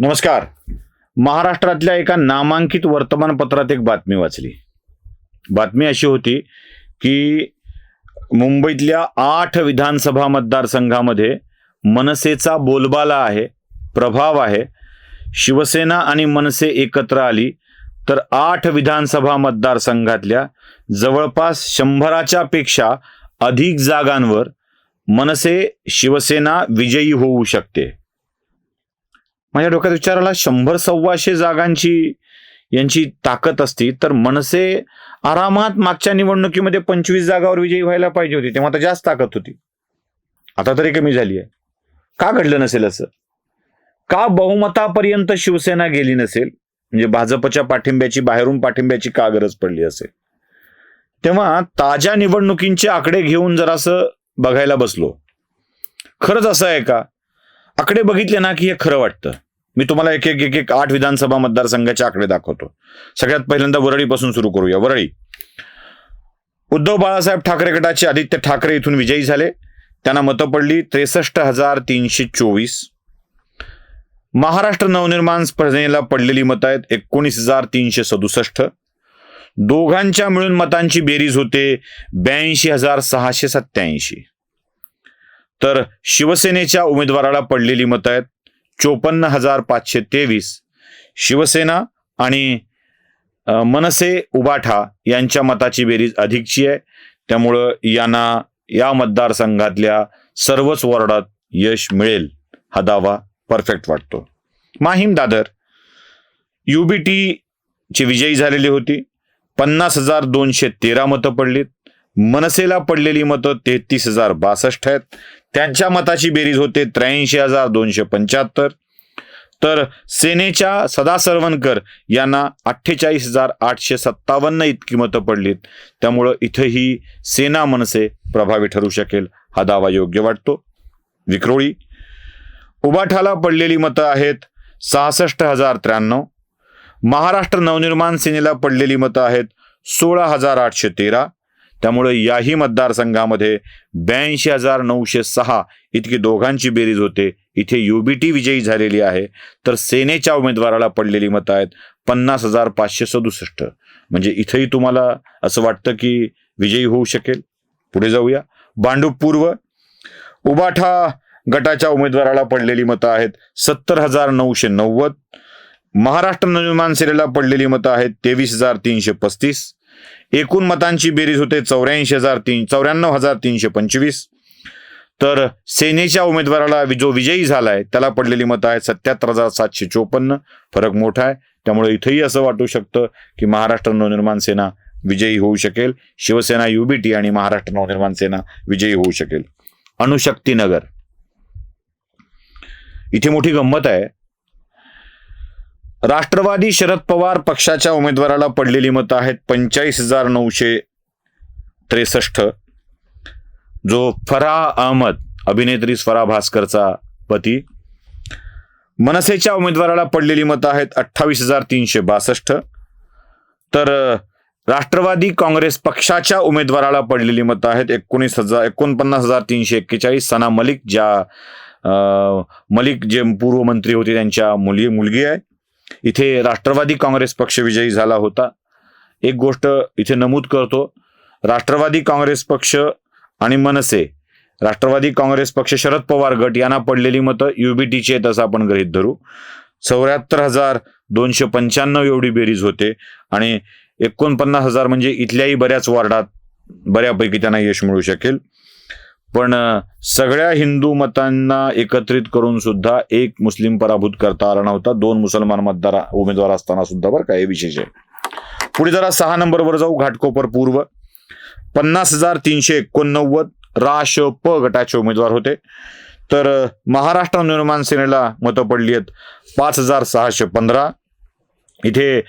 नमस्कार. महाराष्ट्रातल्या एका नामांकित वर्तमानपत्रात एक बातमी वाचली. बातमी अशी होती की मुंबईतल्या आठ विधानसभा मतदारसंघामध्ये मनसेचा बोलबाला आहे प्रभाव आहे शिवसेना आणि मनसे एकत्र आली तर आठ विधानसभा मतदारसंघातल्या जवळपास शंभराच्या पेक्षा अधिक जागांवर मनसे शिवसेना विजयी होऊ शकते. माझ्या डोक्यात विचार आला शंभर सव्वाशे जागांची यांची ताकद असती तर मनसे आरामात मागच्या निवडणुकीमध्ये पंचवीस जागावर विजयी व्हायला पाहिजे होती तेव्हा तर जास्त ताकद होती. आता तरी कमी झाली आहे. का घडलं नसेल असं? का बहुमतापर्यंत शिवसेना गेली नसेल? म्हणजे भाजपच्या पाठिंब्याची बाहेरून पाठिंब्याची का गरज पडली असेल? तेव्हा ताज्या निवडणुकींचे आकडे घेऊन जरासं बघायला बसलो. खरंच असं आहे का? आकडे बघितले ना की हे खरं वाटतं. मी तुम्हाला एक एक एक एक आठ विधानसभा मतदारसंघाचे आकडे दाखवतो. सगळ्यात पहिल्यांदा वरळीपासून सुरू करूया. वरळी. उद्धव बाळासाहेब ठाकरे गटाचे आदित्य ठाकरे इथून विजयी झाले. त्यांना मतं पडली. त्रेसष्ट हजार तीनशे चोवीस. महाराष्ट्र नवनिर्माण स्पर्धेला पडलेली मतं आहेत. एकोणीस हजार तीनशे सदुसष्ट. दोघांच्या मिळून मतांची बेरीज होते. ब्याऐंशी हजार सहाशे सत्याऐंशी तर शिवसेनेच्या उमेदवाराला पडलेली मतं आहेत चोपन्न हजार पाचशे तेवीस. शिवसेना आणि मनसे उबाठा यांच्या मताची बेरीज अधिकची आहे. त्यामुळं यांना या मतदारसंघातल्या सर्वच वॉर्डात यश मिळेल हा दावा परफेक्ट वाटतो. माहीम दादर युबीटी ची विजयी झालेली होती. पन्नास हजार दोनशे तेरा मतं पडलीत. मनसेला पडलेली मतं तेहतीस हजार बासष्ट आहेत. त्यांच्या मताची बेरीज होते त्र्याऐंशी हजार दोनशे पंच्याहत्तर. तर सेनेच्या सदा सरवणकर यांना अठ्ठेचाळीस हजार आठशे सत्तावन्न इतकी मतं पडलीत. त्यामुळं इथंही सेना मनसे प्रभावी ठरू शकेल हा दावा योग्य वाटतो. विक्रोळी उबाठाला पडलेली मतं आहेत सहासष्ट हजार त्र्याण्णव. महाराष्ट्र नवनिर्माण सेनेला पडलेली मतं आहेत सोळा हजार आठशे तेरा. त्यामुळे याही मतदारसंघामध्ये ब्याऐंशी हजार नऊशे सहा इतकी दोघांची बेरीज होते. इथे युबीटी विजयी झालेली आहे. तर सेनेच्या उमेदवाराला पडलेली मतं आहेत पन्नास हजार पाचशे सदुसष्ट. म्हणजे इथेही तुम्हाला असं वाटतं की विजयी होऊ शकेल? पुढे जाऊया. भांडूप पूर्व. उबाठा गटाच्या उमेदवाराला पडलेली मतं आहेत सत्तर हजार नऊशे नव्वद. महाराष्ट्र नवनिर्माण सेनेला पडलेली मतं आहेत तेवीस हजार तीनशे पस्तीस. एकूण मतांची बेरीज होते चौऱ्याऐंशी हजार तीन चौऱ्याण्णव हजार तीनशे पंचवीस. तर सेनेच्या उमेदवाराला जो विजयी झालाय त्याला पडलेली मतं आहेत सत्याहत्तर हजार सातशे चोपन्न. फरक मोठा आहे. त्यामुळे इथंही असं वाटू शकतं की महाराष्ट्र नवनिर्माण सेना विजयी होऊ शकेल. शिवसेना युबीटी आणि महाराष्ट्र नवनिर्माण सेना विजयी होऊ शकेल. अणुशक्तीनगर इथे मोठी गंमत आहे. राष्ट्रवादी शरद पवार पक्षाच्या उमेदवाराला पडलेली मतं आहेत पंचाळीस हजार नऊशे त्रेसष्ट. जो फराह अहमद अभिनेत्री स्वरा भास्करचा पती. मनसेच्या उमेदवाराला पडलेली मतं आहेत अठ्ठावीस हजार तीनशे बासष्ट. तर राष्ट्रवादी काँग्रेस पक्षाच्या उमेदवाराला पडलेली मतं आहेत एकोणीस हजार एकोणपन्नास हजार तीनशे एक्केचाळीस. सना मलिक ज्या मलिक जे पूर्व मंत्री होते त्यांच्या मुली मुलगी आहे. इथे राष्ट्रवादी काँग्रेस पक्ष विजयी झाला होता. एक गोष्ट इथे नमूद करतो राष्ट्रवादी काँग्रेस पक्ष आणि मनसे राष्ट्रवादी काँग्रेस पक्ष शरद पवार गट यांना पडलेली मतं युबीटीची आहेत असं आपण गृहित धरू. चौऱ्याहत्तर हजार दोनशे पंच्याण्णव एवढी बेरीज होते आणि एकोणपन्नास हजार म्हणजे इथल्याही बऱ्याच वॉर्डात बऱ्यापैकी त्यांना यश मिळू शकेल. पण सगळ्या हिंदू मतांना एकत्रित करून सुद्धा एक मुस्लिम पराभूत करता आला नव्हता. दोन मुसलमान मतदार उमेदवार असताना सुद्धा बरं का हे विशेष आहे. पुढे जरा सहा नंबरवर जाऊ घाटकोपर पूर्व. पन्नास हजार तीनशे एकोणनव्वद राश प गटाचे उमेदवार होते. तर महाराष्ट्र निर्माण सेनेला मतं पडली आहेत पाच हजार सहाशे पंधरा. इथे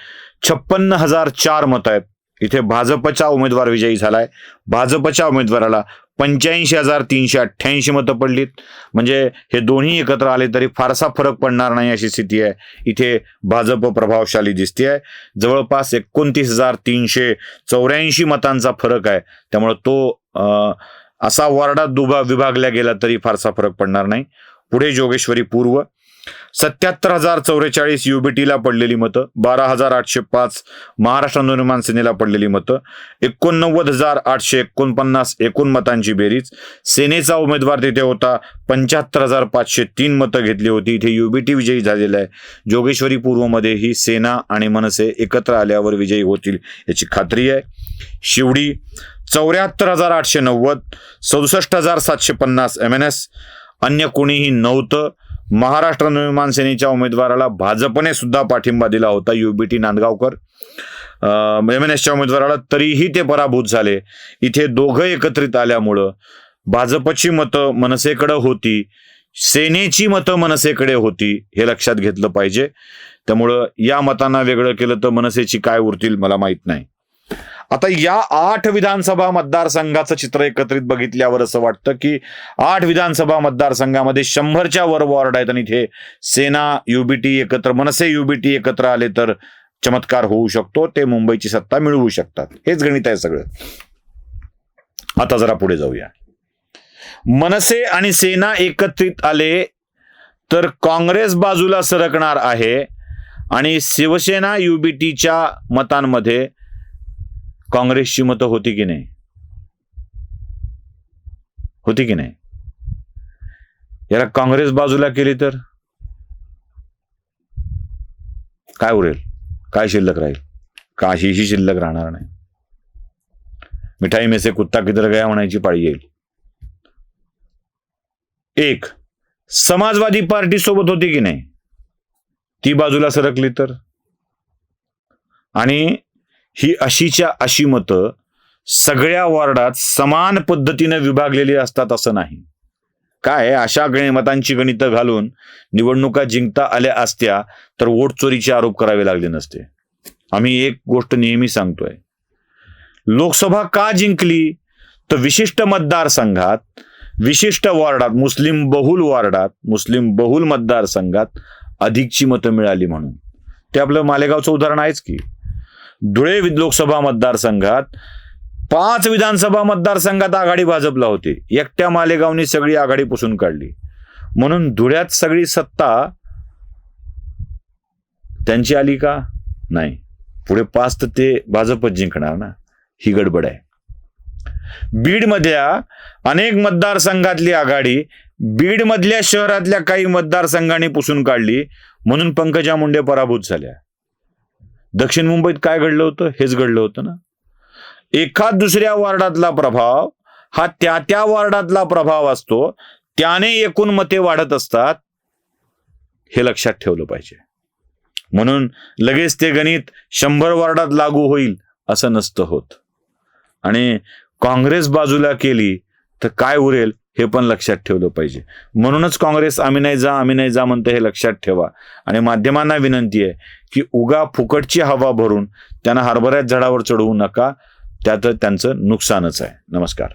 छप्पन्न हजार चार मतं आहेत. इथे भाजपचा उमेदवार विजयी झालाय. भाजपच्या उमेदवाराला पंच्याऐंशी हजार तीनशे अठ्ठ्याऐंशी मतं पडलीत. म्हणजे हे दोन्ही एकत्र आले तरी फारसा फरक पडणार नाही अशी स्थिती आहे. इथे भाजप प्रभावशाली दिसते आहे जवळपास एकोणतीस हजार तीनशे चौऱ्याऐंशी मतांचा फरक आहे. त्यामुळे तो असा वार्डात दुभा विभागला गेला तरी फारसा फरक पडणार नाही. पुढे जोगेश्वरी पूर्व सत्याहत्तर हजार चौवेचाळीस युबीटीला पडलेली मतं बारा हजार आठशे पाच महाराष्ट्र नवनिर्माण सेनेला पडलेली मतं एकोणनव्वद हजार आठशे एकोणपन्नास एकूण मतांची बेरीज. सेनेचा उमेदवार तिथे होता पंच्याहत्तर हजार पाचशे तीन मतं घेतली होती. इथे युबीटी विजयी झालेला आहे. जोगेश्वरी पूर्वमध्ये ही सेना आणि मनसे एकत्र आल्यावर विजयी होतील याची खात्री आहे. शिवडी चौऱ्याहत्तर हजार आठशे नव्वद सदुसष्ट हजार सातशे पन्नास एम एन एस अन्य कोणीही नव्हतं. महाराष्ट्र नवनिर्माण सेनेच्या उमेदवाराला भाजपने सुद्धा पाठिंबा दिला होता युबीटी नांदगावकर. एम एन एसच्या उमेदवाराला तरीही ते पराभूत झाले. इथे दोघं एकत्रित आल्यामुळं भाजपची मतं मनसेकडे होती सेनेची मतं मनसेकडे होती हे लक्षात घेतलं पाहिजे. त्यामुळं या मतांना वेगळं केलं तर मनसेची काय उरतील मला माहीत नाही. आता या आठ विधानसभा मतदारसंघाचं चित्र एकत्रित बघितल्यावर असं वाटतं की आठ विधानसभा मतदारसंघामध्ये शंभरच्या वर वॉर्ड आहेत आणि इथे सेना युबीटी एकत्र मनसे युबीटी एकत्र आले तर चमत्कार होऊ शकतो. ते मुंबईची सत्ता मिळवू शकतात. हेच गणित आहे सगळं. आता जरा पुढे जाऊया. मनसे आणि सेना एकत्रित आले तर काँग्रेस बाजूला सरकणार आहे आणि शिवसेना युबीटीच्या मतांमध्ये काँग्रेसची मतं होती की नाही? होती की नाही? याला काँग्रेस बाजूला केली तर? काय उरेल? काय शिल्लक राहील? काहीही शिल्लक राहणार नाही. मिठाई में से कुत्ता किधर गया म्हणायची पाळी येईल? एक समाजवादी पार्टी सोबत होती की नाही? ती बाजूला सरकली तर? आणि ही अशीच्या अशी मतं सगळ्या वॉर्डात समान पद्धतीने विभागलेली असतात असं नाही. काय? अशा गणे मतांची गणितं घालून निवडणुका जिंकता आल्या असत्या तर वोट चोरीचे आरोप करावे लागले नसते. आम्ही एक गोष्ट नेहमी सांगतोय. लोकसभा का जिंकली? तर विशिष्ट मतदारसंघात विशिष्ट वॉर्डात मुस्लिम बहुल वॉर्डात मुस्लिम बहुल मतदारसंघात अधिकची मतं मिळाली म्हणून. ते आपलं मालेगावचं उदाहरण आहेच की. धुळे लोकसभा मतदारसंघात पाच विधानसभा मतदारसंघात आघाडी भाजपला होती. एकट्या मालेगावनी सगळी आघाडी पुसून काढली. म्हणून धुळ्यात सगळी सत्ता त्यांची आली का? नाही. पुढे पाच तर ते भाजपच जिंकणार ना. ही गडबड आहे. बीडमधल्या अनेक मतदारसंघातली आघाडी बीडमधल्या शहरातल्या काही मतदारसंघांनी पुसून काढली. म्हणून पंकजा मुंडे पराभूत झाल्या. दक्षिण मुंबईत काय घडलं होतं? हेच घडलं होतं ना. एखाद दुसऱ्या वार्डातला प्रभाव हा त्या त्या वार्डातला प्रभाव असतो त्याने एकूण मते वाढत असतात हे लक्षात ठेवलं पाहिजे. म्हणून लगेच ते गणित शंभर वार्डात लागू होईल असं नसतं होत. आणि काँग्रेस बाजूला केली तर काय उरेल? हे पण लक्षात ठेवलं पाहिजे. म्हणूनच काँग्रेस आम्ही नाही जा आम्ही नाही जा म्हणतं हे लक्षात ठेवा. आणि माध्यमांना विनंती आहे की उगा फुकटची हवा भरून त्यांना हरभऱ्यात झाडावर चढवू नका. त्यात त्यांचं नुकसानच आहे. नमस्कार.